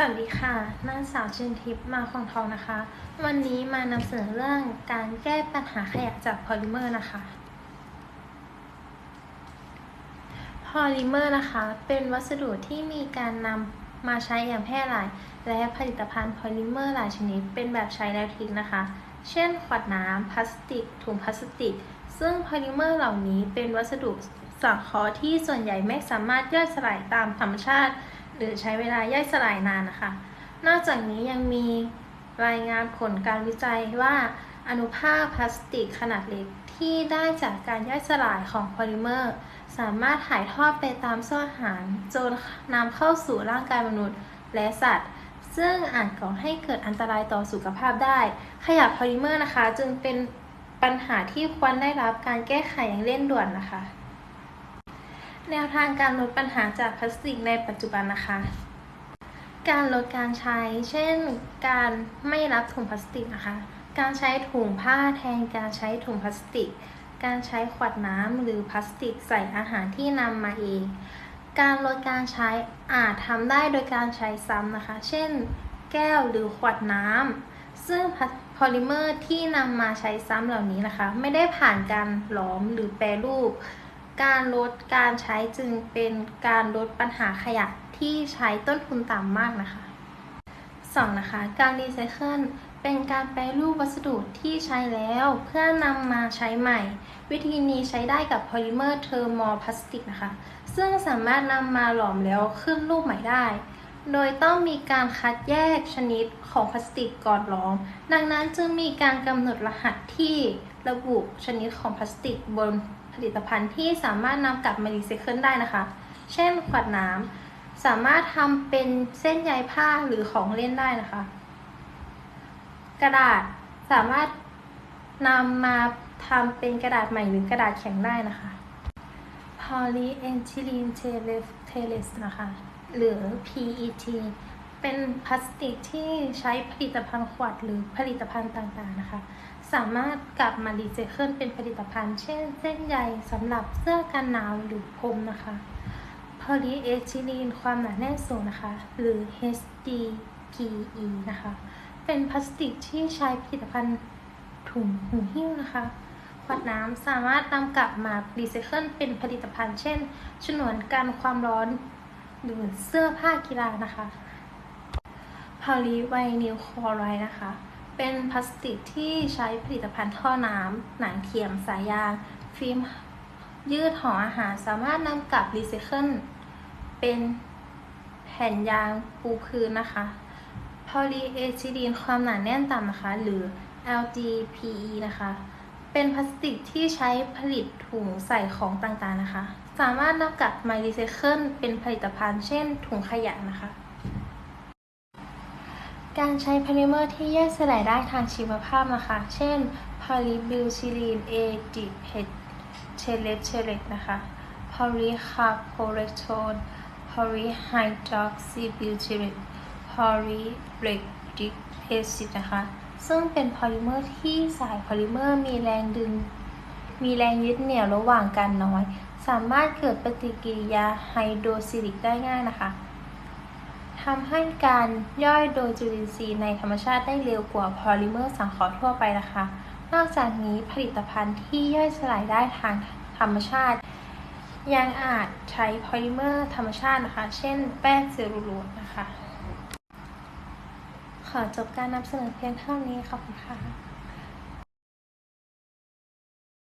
สวัสดีค่ะนางสาวเชนทิพย์มาคงทองนะคะ วันนี้มานำเสนอเรื่องการแก้ปัญหาขยะจากพอลิเมอร์นะคะ พอลิเมอร์นะคะ เป็นวัสดุที่มีการนำมาใช้อย่างแพร่หลาย และผลิตภัณฑ์พอลิเมอร์หลายชนิด เป็นแบบใช้แล้วทิ้งนะคะ เช่น ขวดน้ำพลาสติก ถุงพลาสติก ซึ่งพอลิเมอร์เหล่านี้เป็นวัสดุสังเคราะห์ที่ส่วนใหญ่ไม่สามารถย่อยสลายตามธรรมชาติ หรือใช้เวลาย่อยสลายนานนะคะ นอกจากนี้ยังมีรายงานผลการวิจัยว่าอนุภาคพลาสติกขนาดเล็กที่ได้จากการย่อยสลายของโพลิเมอร์ สามารถถ่ายทอดไปตามเส้นอาหารจนนำเข้าสู่ร่างกายมนุษย์และสัตว์ ซึ่งอาจก่อให้เกิดอันตรายต่อสุขภาพได้ ขยะโพลิเมอร์นะคะ จึงเป็นปัญหาที่ควรได้รับการแก้ไขอย่างเร่งด่วนนะคะ แนวทางการลดปัญหาจากพลาสติกในปัจจุบันนะคะ การลดการใช้ เช่น การไม่รับถุงพลาสติกนะคะ การใช้ถุงผ้าแทนการใช้ถุงพลาสติก การใช้ขวดน้ำหรือพลาสติกใส่อาหารที่นำมาเอง การลดการใช้อาจทำได้โดยการใช้ซ้ำนะคะ เช่น แก้วหรือขวดน้ำ ซึ่งพอลิเมอร์ที่นำมาใช้ซ้ำเหล่านี้นะคะ ไม่ได้ผ่านการหลอมหรือแปรรูป การลดการใช้จึงเป็นการลดปัญหาขยะที่ใช้ต้นทุนต่ำมากนะคะ 2. นะคะ การรีไซเคิลเป็นการแปรรูปวัสดุที่ใช้แล้วเพื่อนำมาใช้ใหม่ วิธีนี้ใช้ได้กับพอลิเมอร์เทอร์โมพลาสติกนะคะ ซึ่งสามารถนำมาหลอมแล้วขึ้นรูปใหม่ได้ โดยต้องมีการคัดแยกชนิดของพลาสติกก่อนหลอม ดังนั้นจึงมีการกำหนดรหัสที่ระบุชนิดของพลาสติกบน ลิตภัณฑ์ที่สามารถนำกลับมารีไซเคิลได้นะคะ เช่นขวดน้ำสามารถทำเป็นเส้นใยผ้าหรือของเล่นได้นะคะ กระดาษสามารถนำมาทำเป็นกระดาษใหม่หรือกระดาษแข็งได้นะคะ polyethylene terephthalate นะคะ หรือ PET เป็นพลาสติกที่ใช้ผลิตภัณฑ์ขวดหรือผลิตภัณฑ์ต่างๆนะคะ สามารถกลับมารีไซเคิลเป็นผลิตภัณฑ์ เช่น เส้นใยสำหรับเสื้อกันหนาวหรือพรมนะคะ polyethylene ความหนาแน่นสูงนะคะ หรือ HDPE นะคะ เป็นพลาสติกที่ใช้ผลิตภัณฑ์ถุงหูหิ้วนะคะขวดน้ำสามารถนำกลับมารีไซเคิลเป็นผลิตภัณฑ์ เช่นฉนวนกันความร้อนหรือเสื้อผ้ากีฬานะคะ พอลีไวนิลคลอไรด์นะคะ เป็นพลาสติกที่ใช้ผลิตภัณฑ์ท่อน้ำหนังเทียมสายยาง ฟิล์มยืดห่ออาหารสามารถนำกลับรีไซเคิลเป็นแผ่นยางปูพื้นนะคะพอลีเอทิลีนความหนาแน่นต่ำนะคะ หรือ LDPE นะคะ เป็นพลาสติกที่ใช้ผลิตถุงใส่ของต่างๆนะคะ สามารถนำกลับมารีไซเคิลเป็นผลิตภัณฑ์เช่นถุงขยะนะคะ การใช้โพลิเมอร์ที่ย่อยสลายได้ทางชีวภาพนะคะ เช่นพอลีบิวซิลีนเอดิเพเชเลตเชเลตนะคะพอลีคาร์โพเรโทนพอลีไฮดรอกซิบิวทิเรตพอลีเบรกดิกเอซิดนะคะ ซึ่งเป็นโพลิเมอร์ที่สายโพลิเมอร์มีแรงดึง มีแรงยึดเหนี่ยวระหว่างกันน้อย สามารถเกิดปฏิกิริยาไฮโดรซิลิกได้ง่ายนะคะ ทำให้การย่อยโดยจุลินทรีย์ในธรรมชาติได้เร็วกว่าพอลิเมอร์สังเคราะห์ทั่วไปนะคะ นอกจากนี้ผลิตภัณฑ์ที่ย่อยสลายได้ทางธรรมชาติ ยังอาจใช้พอลิเมอร์ธรรมชาตินะคะ เช่น แป้งเซลลูโลสนะคะ ขอจบการนำเสนอเพียงเท่านี้ขอบคุณค่ะ